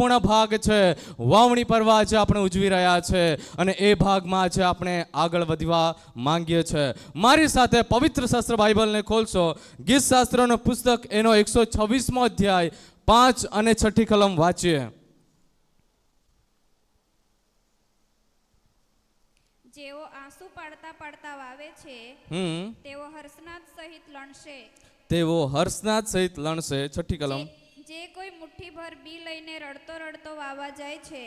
મહત્વપૂર્ણ ભાગ છે. વાવણી પર્વ આજે આપણે ઉજવી રહ્યા છે અને એ ભાગમાં આજે આપણે આગળ વધવા માંગીએ છીએ મારી સાથે પવિત્ર શાસ્ત્ર બાઇબલને ખોલશો. ગીત શાસ્ત્રનું પુસ્તક એનો એકસો છવ્વીસમો અધ્યાય પાંચ અને છઠ્ઠી કલમ વાંચીએ. જેઓ આંસુ પાડતા પાડતા વાવે છે તેઓ હર્ષનાદ સહિત લણશે. તેઓ હર્ષનાથ સહિત લણશે. છઠ્ઠી કલમ. મુઠ્ઠીભર બી લઈને રડતો રડતો વાવા જાય છે.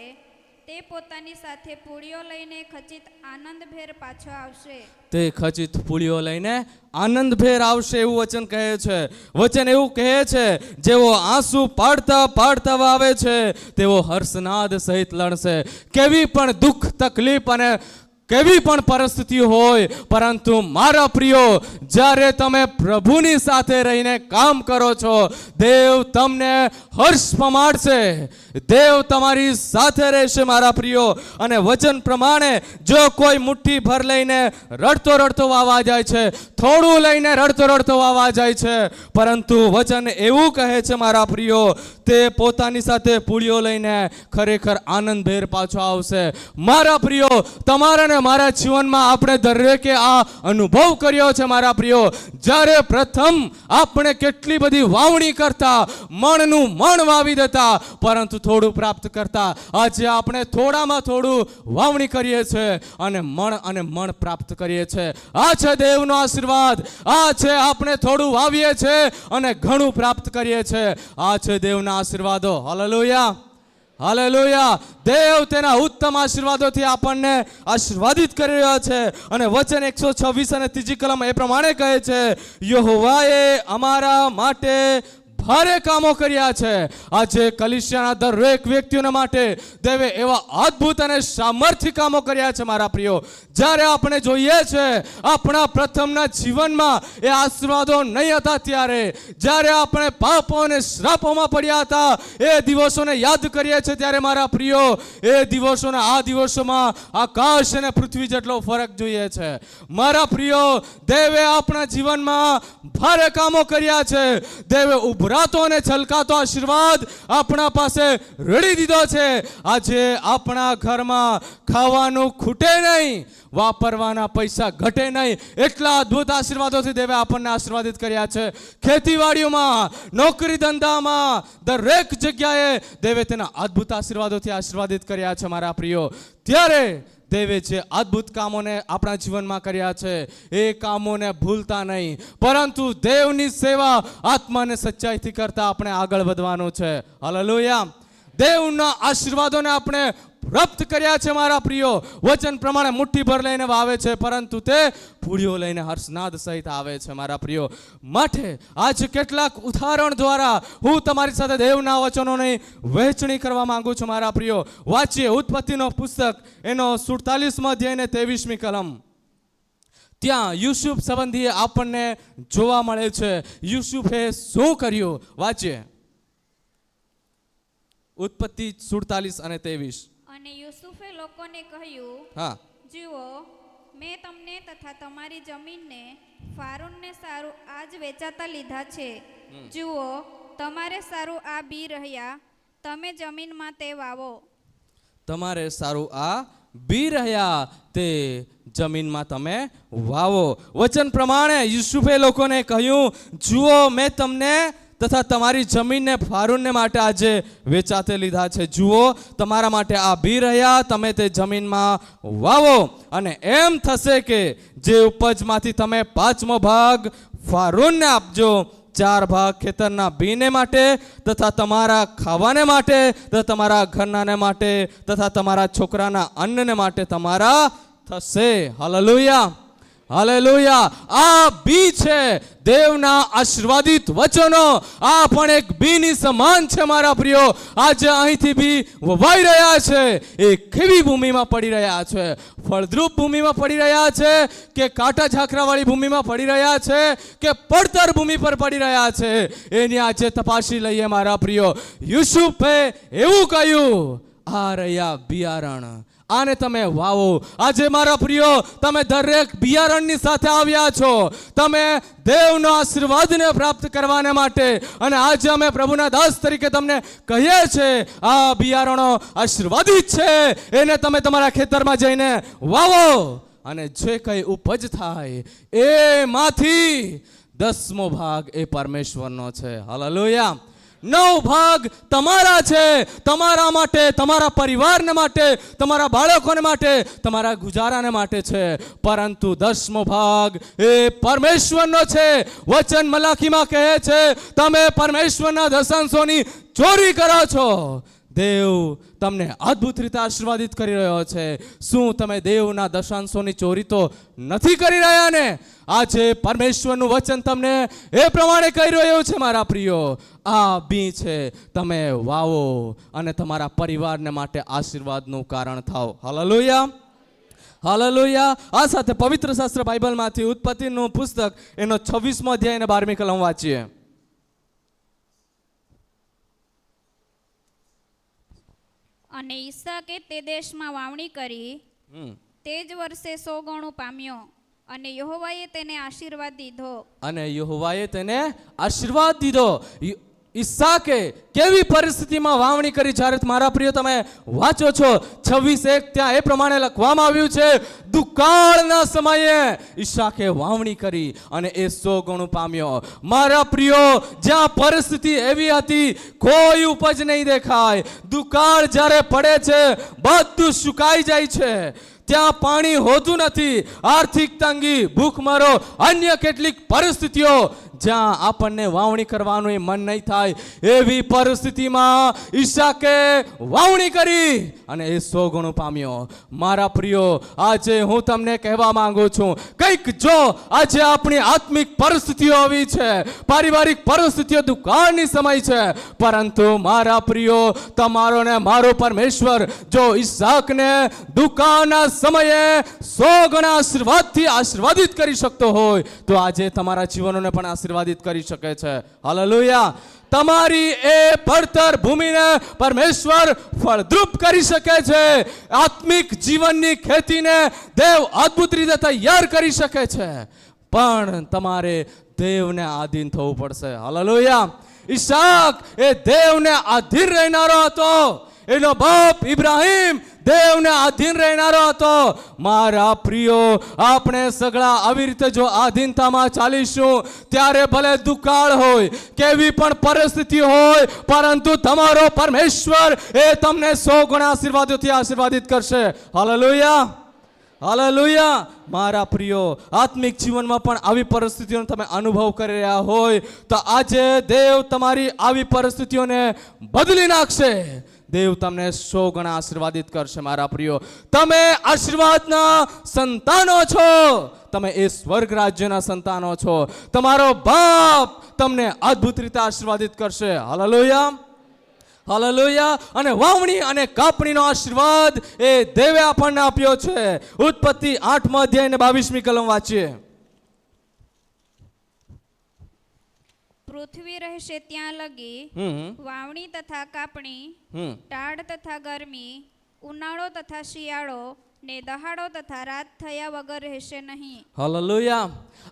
તે પોતાની સાથે પૂળીઓ લઈને ખચિત આનંદભેર પાછો આવશે. તે ખચિત પુળિયો લઈને આનંદભેર આવશે એવું વચન કહે છે. વચન એવું કહે છે, જેઓ આંસુ પાડતા પાડતા વાવે છે, તેઓ હર્ષનાદ સહિત લડશે કેવી પણ દુઃખ, તકલીફ અને કેવી પણ પરિસ્થિતિ હોય, પરંતુ મારા પ્રિયો, જ્યારે તમે પ્રભુની સાથે રહીને કામ કરો છો, દેવ તમને હર્ષ પમાડશે. દેવ તમારી સાથે રહેશે, મારા પ્રિયો. અને વચન પ્રમાણે જો કોઈ મુઠ્ઠી ભર લઈને રડતો રડતો વાવા જાય છે, થોડું લઈને રડતો રડતો વાવા જાય છે, પરંતુ વચન એવું કહે છે, મારા પ્રિયો, તે પોતાની સાથે પૂળીઓ લઈને ખરેખર આનંદભેર પાછો આવશે. મારા પ્રિયો તમારા ને મારા જીવનમાં આપણે દરેકે આ અનુભવ કર્યો છે, મારા પ્રિયો, જ્યારે પ્રથમ આપણે કેટલી બધી વાવણી કરતા, મણનું મણ વાવી દેતા, પરંતુ થોડું પ્રાપ્ત કરતા, આજે આપણે થોડામાં થોડું વાવણી કરીએ છીએ અને મણ અને મણ પ્રાપ્ત કરીએ છીએ. આ છે દેવનો આશીર્વાદ, આ છે આપણે થોડું વાવીએ છીએ અને ઘણું પ્રાપ્ત કરીએ છીએ. આ છે દેવના આશીર્વાદો. Hallelujah hallelujah. દેવ તેના ઉત્તમ આશીર્વાદોથી આપણને આશીર્વાદિત કરી રહ્યો છે અને વચન એકસો છવ્વીસ અને ત્રીજી કલમ એ પ્રમાણે કહે છે, યહોવાએ અમારા માટે ભારે કામો કર્યા છે. આજે કલિશિયાના દરેક વ્યક્તિઓના માટે દેવે એવા અદ્ભુત અને સામર્થ્ય કામો કર્યા છે, મારા પ્રિયો. જ્યારે આપણે જોઈએ છે, આપણા પ્રથમના જીવનમાં એ આશીર્વાદો નહીં હતા ત્યારે. જ્યારે આપણે પાપો અને શ્રાપોમાં પડ્યા હતા, એ દિવસોને યાદ કરીએ છીએ ત્યારે, મારા પ્રિયો, એ દિવસોના આ દિવસોમાં આકાશ અને પૃથ્વી જેટલો ફરક જોઈએ છે. મારા પ્રિયો, દેવે આપણા જીવનમાં ભારે કામો કર્યા છે. દેવે ઉભરાતો અને છલકાતો આશીર્વાદ આપણા પાસે રેડી દીધો છે. આજે આપણા ઘરમાં ખાવાનું ખૂટે નહીં, વાપરવાના પૈસા ઘટે નહીં. એટલા અદ્ભુત આશીર્વાદોથી દેવે આપણને આશીર્વાદિત કર્યા છે. ખેતીવાડીઓમાં નોકરી ધંધામાં દરેક જગ્યાએ દેવે તેના અદ્ભુત આશીર્વાદોથી આશીર્વાદિત કર્યા છે મારા પ્રિયો. ત્યારે દેવે જે અદ્ભુત કામોને આપણા જીવનમાં કર્યા છે. એ કામોને ભૂલતા નહીં. પરંતુ દેવની સેવા આત્માને સચ્ચાઈથી કરતા આપણે આગળ વધવાનું છે. હાલેલુયા દેવના આશીર્વાદોને આપણે પ્રાપ્ત કર્યા છે મારા પ્રિયો. વચન પ્રમાણે મુઠ્ઠી ભર લઈને વાવે છે, પરંતુ તે પૂળીઓ લઈને હર્ષનાદ સહિત આવે છે મારા પ્રિયો. માટે આજ કેટલાક ઉદાહરણ દ્વારા હું તમારી સાથે દેવના વચનોની વહેંચણી કરવા માંગુ છું મારા પ્રિયો. વાંચીએ ઉત્પત્તિનો પુસ્તક, એનો સુડતાલીસમો અધ્યાય ને ત્રેવીસમી કલમ. ત્યાં યુસુફ સંબંધીએ આપણને જોવા મળે છે. યુસુફે શું કર્યું? વાંચીએ. ઉત્પત્તિ સુડતાલીસ અને ત્રેવીસ. અને યુસુફે લોકોને કહ્યું હા. જુઓ મેં તમને તથા તમારી જમીનને ફારૂનને સારું આજ વેચાતા લીધા છે. જુઓ તમારે સારું આ બી રહ્યા તમે જમીનમાં તે વાવો. તમારે સારું આ બી રહ્યા તે જમીનમાં તમે વાવો. વચન પ્રમાણે યુસુફે લોકોને કહ્યું જુઓ મેં તમને તથા તમારી જમીનને, ફારૂનને માટે આજે વેચાતે લીધા છે. જુઓ, તમારા માટે આ બી રહ્યા, તમે તે જમીનમાં વાવો. અને એમ થશે કે જે ઉપજમાંથી તમે પાંચમો ભાગ ફારૂનને આપજો, ચાર ભાગ ખેતરના બીને માટે તથા તમારા ખાવાને માટે તથા તમારા ઘરનાને માટે તથા તમારા છોકરાના અન્નને માટે તમારા થશે. હાલેલુયા. હાલેલુયા. આ બી છે દેવના આશીર્વાદિત વચનો. આ પણ એક બીની સમાન છે મારા પ્રિયો. આજે અહીંથી બી વવાઈ રહ્યા છે. એ કેવી ભૂમિમાં પડી રહ્યા છે? ફળદ્રુપ ભૂમિમાં પડી રહ્યા છે કે કાંટા ઝાંખરાવાળી ભૂમિમાં પડી રહ્યા છે કે પડતર ભૂમિ પર પડી રહ્યા છે? એની આજે તપાસી લઈએ મારા પ્રિયો. યુસુફે એવું કહ્યું, આ રહ્યા બિયારણ. આને તમે વાવો. આજે મારા પ્રિયો, તમે દરેક બિયારણની સાથે આવ્યા છો. તમે દેવનો આશીર્વાદને પ્રાપ્ત કરવાને માટે. અને આજે અમે પ્રભુના દાસ તરીકે તમને કહીએ છીએ, આ બિયારણો આશીર્વાદિત છે. એને તમે તમારા ખેતરમાં જઈને વાવો. અને જે કંઈ ઉપજ થાય, એમાંથી દસમો ભાગ એ પરમેશ્વરનો છે. હાલેલુયા. નવ ભાગ તમારા છે. તમારા માટે, તમારા પરિવારને માટે, તમારા બાળકોને માટે, તમારા ગુજારાને માટે છે. પરંતુ દસમો ભાગ એ પરમેશ્વરનો છે. વચન મલાખીમાં કહે છે, તમે પરમેશ્વરના દશાંશોની ચોરી કરો છો. દેવ તમને અદ્ભુત રીતે આશીર્વાદિત કરી રહ્યો છે. શું તમે દેવના દશાંશોની ચોરી તો નથી કરી રહ્યા ને? આજે પરમેશ્વરનું વચન તમને એ પ્રમાણે કહી રહ્યું છે, મારા પ્રિયો. આ બી છે. તમે વાવો અને તમારા પરિવારને માટે આશીર્વાદનું કારણ થાવ હાલેલુયા. હાલેલુયા. આ સાથે પવિત્ર શાસ્ત્ર બાઇબલમાંથી ઉત્પત્તિનું પુસ્તક એનો છવ્વીસમો અધ્યાય અને બારમી કલમ વાંચીએ. અને ઈસાકે તે દેશમાં વાવણી કરી. તે જ વર્ષે સો ગણું પામ્યો અને યહોવાએ તેને આશીર્વાદ દીધો. અને યહોવાએ તેને આશીર્વાદ દીધો. ઈસાકે કેવી પરિસ્થિતિમાં વાવણી કરી? જ્યારે મારા પ્રિય, તમે વાંચો છો, છવ્વીસ એક ત્યાં એ પ્રમાણે લખવામાં આવ્યું છે, દુકાળના સમયે ઈશાકે વાવણી કરી અને એ સો ગણું પામ્યો. મારા પ્રિયો, જ્યાં પરિસ્થિતિ એવી હતી, કોઈ ઉપજ નહીં દેખાય. દુકાળ જ્યારે પડે છે, બધું સુકાઈ જાય છે. ત્યાં પાણી હોતું નથી. આર્થિક તંગી ભૂખમરો અન્ય કેટલીક પરિસ્થિતિઓ જ્યાં આપણને વાવણી કરવાનું મન નહીં થાય. એવી પરિસ્થિતિમાં ઈશાકે વાવણી કરી અને એ સો ગણું પામ્યો. મારા પ્રિયો, આજે હું તમને કહેવા માંગુ છું, કંઈક જો આજે આપણી આત્મિક પરિસ્થિતિઓ આવી છે, પારિવારિક પરિસ્થિતિઓ દુકાળની સમય છે, પરંતુ મારા પ્રિયો, તમારો ને મારો પરમેશ્વર, જો ઈશાકને દુકાળના સમયે સો ગણા આશીર્વાદથી આશીર્વાદિત કરી શકતો હોય, તો આજે તમારા જીવનોને પણ આશીર્વાદિત કરી શકે છે. હાલેલુયા. તમારી એ પડતર ભૂમિને પરમેશ્વર ફળદ્રુપ કરી શકે છે. આત્મિક જીવનની ખેતીને દેવ અદ્ભુત રીતે તૈયાર કરી શકે છે. પણ તમારે દેવને આધીન થવું પડશે. હાલેલુયા. ઈશાક એ દેવને આધીન રહેનારો હતો. એનો બાપ ઇબ્રાહિમ દેવને આધીન રહેનારો હતો. મારા પ્રિયો, આપણે સગળા આવી રીતે જો આધીનતામાં ચાલીશું, ત્યારે ભલે દુકાળ હોય, કેવી પણ પરિસ્થિતિ હોય, પરંતુ તમારો પરમેશ્વર એ તમને સો ગણા આશીર્વાદોથી આશીર્વાદિત કરશે. હાલેલુયા. હાલેલુયા. મારા પ્રિયો, આત્મિક જીવનમાં પણ આવી પરિસ્થિતિઓનો તમે અનુભવ કરી રહ્યા હોય, તો આજે દેવ તમારી આવી પરિસ્થિતિઓને બદલી નાખશે. દેવ તમને સો ગણા આશીર્વાદિત કરશે, મારા પ્રિયો. તમે આશીર્વાદના સંતાનો છો. તમે એ સ્વર્ગ રાજ્યના સંતાનો છો. તમારો બાપ તમને અદ્ભુત રીતે આશીર્વાદિત કરશે. હાલેલુયા. હાલેલુયા. અને વાવણી અને કાપણીનો આશીર્વાદ એ દેવે આપણને આપ્યો છે. ઉત્પત્તિ આઠમાં અધ્યાય અને બાવીસમી કલમ વાંચીએ. પૃથ્વી રહેશે ત્યાં લગી વાવણી તથા કાપણી ટાઢ તથા ગરમી ઉનાળો તથા શિયાળો ને દહાડો તથા રાત થયા વગર રહેશે નહીં. હાલેલુયા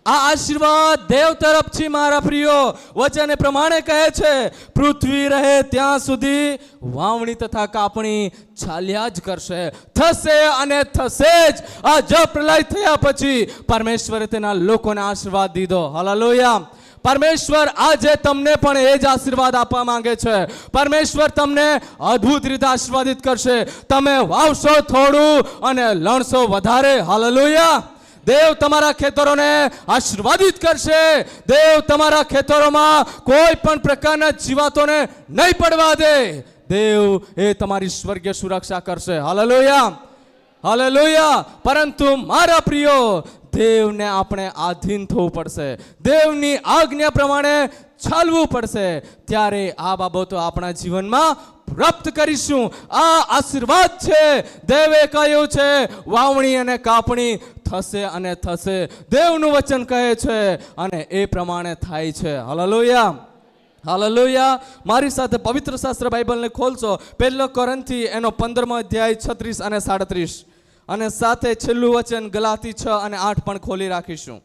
આ આશીર્વાદ દેવ તરફથી મારા પ્રિયો વચન પ્રમાણે કહે છે પૃથ્વી રહે ત્યાં સુધી વાવણી તથા કાપણી ચાલ્યા જ કરશે. થશે અને થશે જ. આ જ પ્રલય થયા પછી પરમેશ્વરે તેના લોકોને આશીર્વાદ દીધો. હાલેલુયા પરમેશ્વર આજે તમને પણ એ જ આશીર્વાદ આપવા માંગે છે. પરમેશ્વર તમને અદ્ભુત રીતે આશીર્વાદિત કરશે. તમે વાવશો થોડું અને લણશો વધારે. હાલેલુયા. દેવ તમારા ખેતરોને આશીર્વાદિત કરશે. દેવ તમારા ખેતરોમાં કોઈ પણ પ્રકારના જીવાતોને નહીં પડવા દે. દેવ એ તમારી સ્વર્ગીય સુરક્ષા કરશે. હાલેલુયા. હાલેલુયા. પરંતુ મારા પ્રિયો દેવને આપણે આધીન થવું પડશે. દેવની આજ્ઞા પ્રમાણે ચાલવું પડશે. ત્યારે આ બાબતો આપણા જીવનમાં પ્રાપ્ત કરીશું. આ આશીર્વાદ છે. દેવે કહ્યું છે, વાવણી અને કાપણી થશે અને થશે. દેવનું વચન કહે છે અને એ પ્રમાણે થાય છે. હાલેલુયા. હાલેલુયા. મારી સાથે પવિત્ર શાસ્ત્ર બાઇબલને ખોલશો. પહેલો કરંથી એનો પંદરમો અધ્યાય છત્રીસ અને સાડત્રીસ. અને સાથે છેલ્લું વચન ગલાતી છ અને આઠ પણ ખોલી રાખીશું.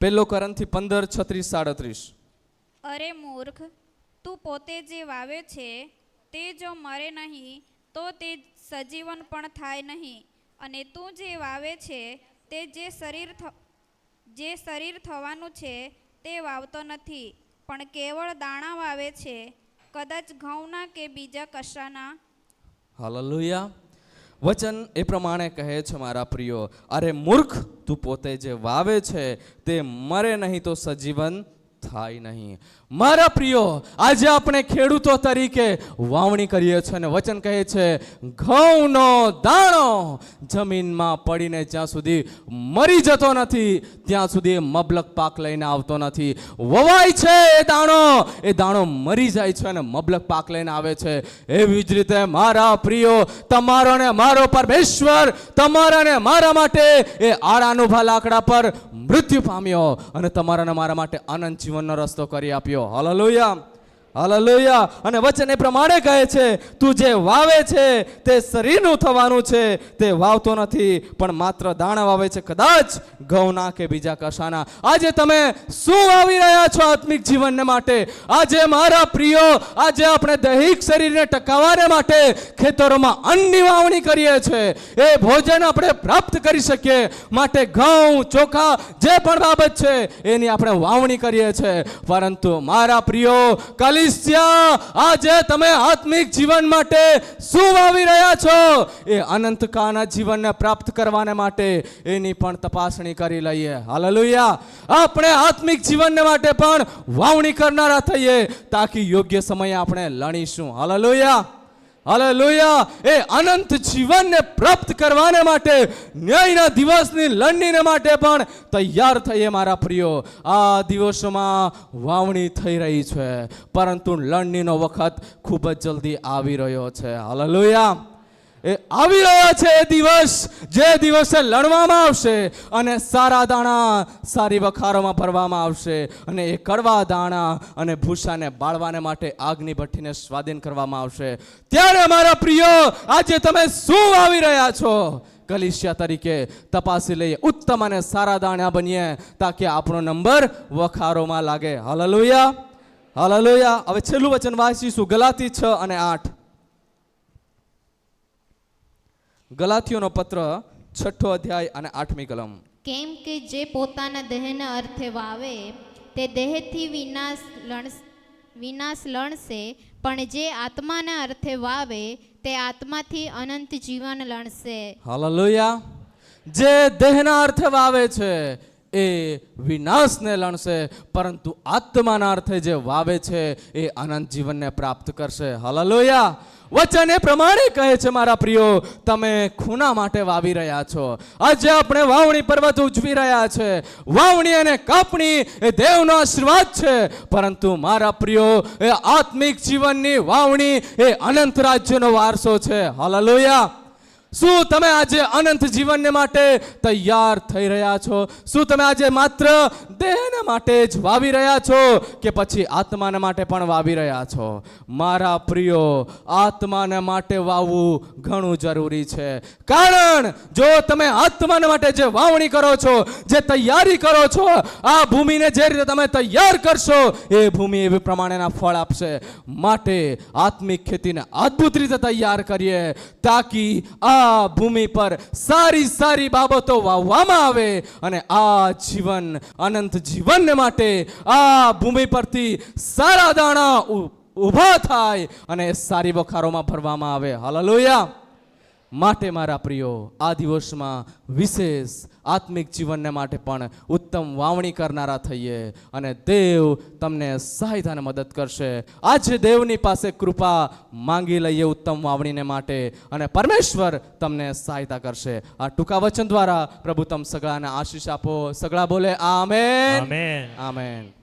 પહેલો કરંથી પંદર, છત્રીસ, સાડત્રીસ. અરે મૂર્ખ, તું પોતે જે વાવે છે, તે જો મરે નહીં, તો તે સજીવન પણ થાય નહીં. અને તું જે વાવે છે, તે જે શરીર જે શરીર થવાનું છે, તે વાવતો નથી. પણ કેવળ દાણા વાવે છે, કદાચ ઘઉંના કે બીજા કશાના હાલેલુયા. વચન એ પ્રમાણે કહે છે મારા પ્રિયો, અરે મૂર્ખ, તું પોતે જે વાવે છે તે મરે નહીં તો સજીવન થાય નહીં. મારા પ્રિયો, આજે આપણે ખેડૂતો તરીકે વાવણી કરીએ છીએ અને વચન કહે છે, ઘઉંનો દાણો જમીનમાં પડીને જ્યાં સુધી મરી જતો નથી, ત્યાં સુધી મબલક પાક લઈને આવતો નથી. વવાય છે એ દાણો એ દાણો મરી જાય છે અને મબલક પાક લઈને આવે છે. એવી જ રીતે મારા પ્રિયો, તમારો ને મારો પરમેશ્વર, તમારા ને મારા માટે એ આળાનુભા લાકડા પર મૃત્યુ પામ્યો અને તમારા ને મારા માટે અનંત જીવનનો રસ્તો કરી આપ્યો. હાલેલુયા. હાલેલુયા. અને વચન એ પ્રમાણે કહે છે, તું જે વાવે છે, તે શરીરનું થવાનું છે, તે વાવતો નથી, પણ માત્ર દાણા વાવે છે, કદાચ ઘઉંના કે બીજા કશાના. આજે તમે શું વાવી રહ્યા છો આત્મિક જીવનને માટે? આજે મારા પ્રિયો, આજે આપણે દૈહિક શરીરને ટકાવવાને માટે ખેતરોમાં અન્નની વાવણી કરીએ છીએ એ ભોજન આપણે પ્રાપ્ત કરી શકીએ. માટે ઘઉં, ચોખા, જે પણ બાબત છે, એની આપણે વાવણી કરીએ છીએ પરંતુ મારા પ્રિયો કલિસ્યા આજે તમે આત્મિક જીવન માટે શું વાવી રહ્યા છો? એ અનંતકાળના જીવનને પ્રાપ્ત કરવાને માટે એની પણ તપાસણી કરી લઈએ. હાલેલુયા. આપણે આત્મિક જીવનને માટે પણ વાવણી કરનારા થઈએ, તાકી યોગ્ય સમયે આપણે લણીશું. હાલેલુયા. હાલેલુયા. એ અનંત જીવનને પ્રાપ્ત કરવાને માટે, ન્યાયના દિવસની લણણીને માટે પણ તૈયાર થઈએ મારા પ્રિયો. આ દિવસોમાં વાવણી થઈ રહી છે, પરંતુ લણણીનો વખત ખૂબ જ જલ્દી આવી રહ્યો છે. હાલેલુયા. એ આવી રહ્યો છે એ દિવસ. જે દિવસે લણવામાં આવશે અને સારા દાણા સારી વખારોમાં ભરવામાં આવશે અને એ કડવા દાણા અને ભૂસાને બાળવાને માટે આગની ભઠ્ઠીને સ્વાધીન કરવામાં આવશે. ત્યારે અમારા પ્રિયો, આજે તમે શું આવી રહ્યા છો? કલિશિયા તરીકે તપાસી લઈએ. ઉત્તમ અને સારા દાણા બનીએ તાકે આપણો નંબર વખારોમાં લાગે. હલલુયા. હલલુયા. હવે છેલ્લું વચન વાંચીશું. ગલાતી છ અને આઠ. ગલાતીઓનો પત્ર છઠ્ઠો અધ્યાય અને આઠમી કલમ. કેમ કે જે પોતાના દેહને અર્થે વાવે તે દેહથી વિનાશ લણસ વિનાશ લણશે પણ જે આત્માના અર્થે વાવે તે આત્માથી અનંત જીવન લણશે હાલેલુયા. જે દેહના અર્થે વાવે છે એ વિનાશને લણશે પરંતુ આત્માના અર્થે જે વાવે છે એ અનંત જીવનને પ્રાપ્ત કરશે. હાલેલુયા. વચન એ પ્રમાણે કહે છે, મારા પ્રિયો, તમે ખૂના માટે વાવી રહ્યા છો. આજે આપણે વાવણી પર્વત ઉજવી રહ્યા છે. વાવણી અને કાપણી એ દેવનો આશીર્વાદ છે. પરંતુ મારા પ્રિયો, એ આત્મિક જીવનની વાવણી એ અનંત રાજ્યનો વારસો છે. હાલેલુયા. શું તમે આજે અનંત જીવનને માટે તૈયાર થઈ રહ્યા છો? શું તમે આજે માત્ર દેહને માટે જ વાવી રહ્યા છો કે પછી આત્માને માટે પણ વાવી રહ્યા છો? મારા પ્રિયો, આત્માને માટે વાવવું ઘણું જરૂરી છે. કારણ જો તમે આત્માને માટે જે વાવણી કરો છો, જે તૈયારી કરો છો, આ ભૂમિને જે રીતે તમે તૈયાર કરશો, એ ભૂમિ એવી પ્રમાણેના ફળ આપશે. માટે આત્મિક ખેતીને અદ્ભુત રીતે તૈયાર કરીએ, તાકી આ ભૂમિ પર સારી સારી બાબતો વાવવામાં આવે અને આ જીવન અનંત જીવનને માટે આ ભૂમિ પરથી સારા દાણા ઊભા થાય અને સારી વખારોમાં ભરવામાં આવે. હાલેલુયા. માટે મારા પ્રિયો આ દિવસમાં વિશેષ આત્મિક જીવનને માટે પણ ઉત્તમ વાવણી કરનારા થઈએ અને દેવ તમને સહાયતાને મદદ કરશે. આજે દેવની પાસે કૃપા માંગી લઈએ ઉત્તમ વાવણીને માટે અને પરમેશ્વર તમને સહાયતા કરશે. આ ટૂંકા વચન દ્વારા પ્રભુ તમ સગળાને આશીષ આપો. સગળા બોલે આમેન. આમેન. આમેન.